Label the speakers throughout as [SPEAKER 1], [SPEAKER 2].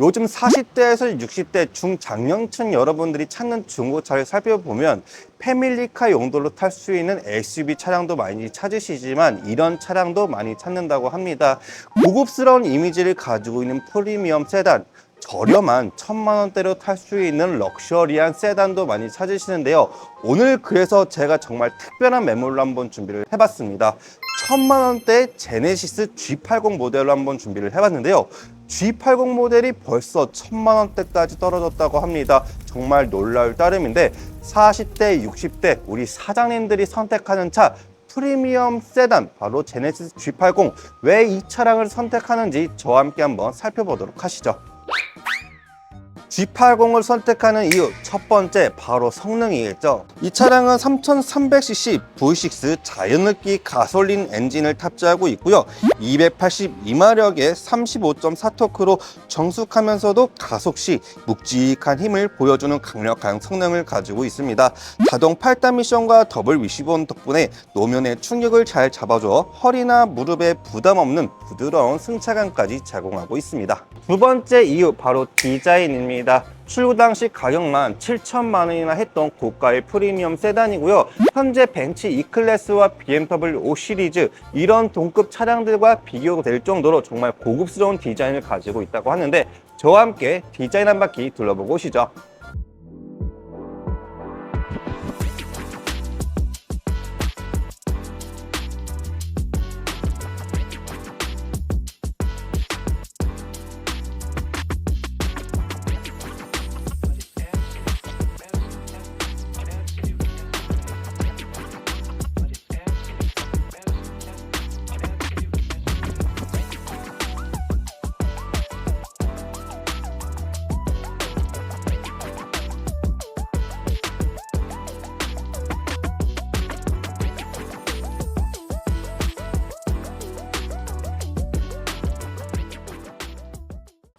[SPEAKER 1] 요즘 40대에서 60대 중장년층 여러분들이 찾는 중고차를 살펴보면 패밀리카 용도로 탈 수 있는 SUV 차량도 많이 찾으시지만 이런 차량도 많이 찾는다고 합니다. 고급스러운 이미지를 가지고 있는 프리미엄 세단, 저렴한 천만 원대로 탈 수 있는 럭셔리한 세단도 많이 찾으시는데요. 오늘 그래서 제가 정말 특별한 매물로 한번 준비를 해봤습니다. 천만 원대 제네시스 G80 모델로 한번 준비를 해봤는데요. G80 모델이 벌써 천만 원대까지 떨어졌다고 합니다. 정말 놀라울 따름인데 40대, 60대 우리 사장님들이 선택하는 차 프리미엄 세단 바로 제네시스 G80 왜 이 차량을 선택하는지 저와 함께 한번 살펴보도록 하시죠. G80을 선택하는 이유 첫 번째 바로 성능이겠죠. 이 차량은 3300cc V6 자연느끼 가솔린 엔진을 탑재하고 있고요. 282마력의 35.4토크로 정숙하면서도 가속 시 묵직한 힘을 보여주는 강력한 성능을 가지고 있습니다. 자동 8단 미션과 더블 위시본 덕분에 노면의 충격을 잘 잡아줘 허리나 무릎에 부담 없는 부드러운 승차감까지 제공하고 있습니다. 두 번째 이유 바로 디자인입니다. 출고 당시 가격만 7천만 원이나 했던 고가의 프리미엄 세단이고요. 현재 벤츠 E클래스와 BMW 5 시리즈 이런 동급 차량들과 비교될 정도로 정말 고급스러운 디자인을 가지고 있다고 하는데 저와 함께 디자인 한 바퀴 둘러보고 오시죠.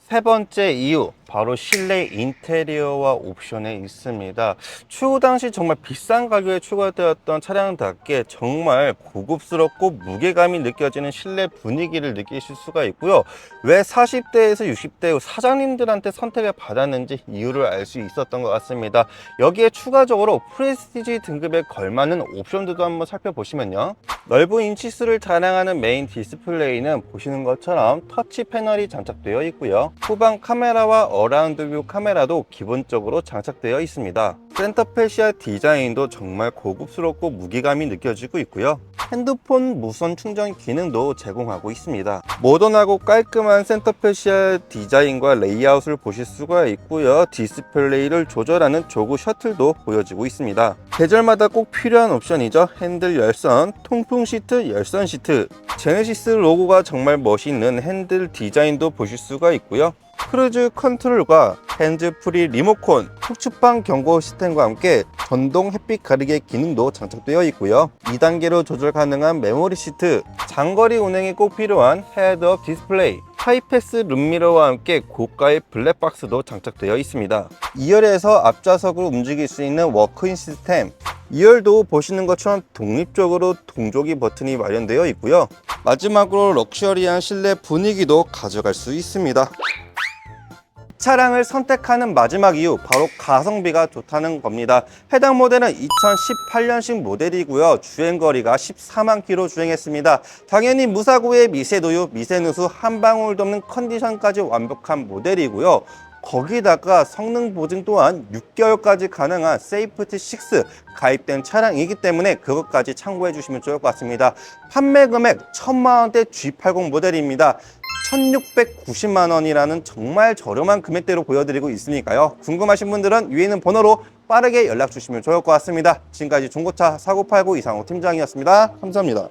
[SPEAKER 1] 세 번째 이유 바로 실내 인테리어와 옵션에 있습니다. 출고 당시 정말 비싼 가격에 출고되었던 차량답게 정말 고급스럽고 무게감이 느껴지는 실내 분위기를 느끼실 수가 있고요. 왜 40대에서 60대 사장님들한테 선택을 받았는지 이유를 알 수 있었던 것 같습니다. 여기에 추가적으로 프레스티지 등급에 걸맞는 옵션들도 한번 살펴보시면요. 넓은 인치수를 자랑하는 메인 디스플레이는 보시는 것처럼 터치 패널이 장착되어 있고요. 후방 카메라와 어라운드 뷰 카메라도 기본적으로 장착되어 있습니다. 센터 페시아 디자인도 정말 고급스럽고 무게감이 느껴지고 있고요. 핸드폰 무선 충전 기능도 제공하고 있습니다. 모던하고 깔끔한 센터 페시아 디자인과 레이아웃을 보실 수가 있고요. 디스플레이를 조절하는 조그 셔틀도 보여지고 있습니다. 계절마다 꼭 필요한 옵션이죠. 핸들 열선, 통풍 시트, 열선 시트. 제네시스 로고가 정말 멋있는 핸들 디자인도 보실 수가 있고요. 크루즈 컨트롤과 핸즈프리 리모컨, 후추방 경고 시스템과 함께 전동 햇빛 가리개 기능도 장착되어 있고요. 2단계로 조절 가능한 메모리 시트, 장거리 운행에 꼭 필요한 헤드업 디스플레이, 하이패스 룸미러와 함께 고가의 블랙박스도 장착되어 있습니다. 2열에서 앞좌석으로 움직일 수 있는 워크인 시스템, 2열도 보시는 것처럼 독립적으로 동조기 버튼이 마련되어 있고요. 마지막으로 럭셔리한 실내 분위기도 가져갈 수 있습니다. 차량을 선택하는 마지막 이유 바로 가성비가 좋다는 겁니다. 해당 모델은 2018년식 모델이고요. 주행거리가 14만 킬로 주행했습니다. 당연히 무사고의 미세도유, 미세누수 한 방울도 없는 컨디션까지 완벽한 모델이고요. 거기다가 성능 보증 또한 6개월까지 가능한 세이프티 6 가입된 차량이기 때문에 그것까지 참고해 주시면 좋을 것 같습니다. 판매 금액 1000만 원대 G80 모델입니다. 1690만 원이라는 정말 저렴한 금액대로 보여드리고 있으니까요. 궁금하신 분들은 위에 있는 번호로 빠르게 연락 주시면 좋을 것 같습니다. 지금까지 중고차 사고팔고 이상호 팀장이었습니다. 감사합니다.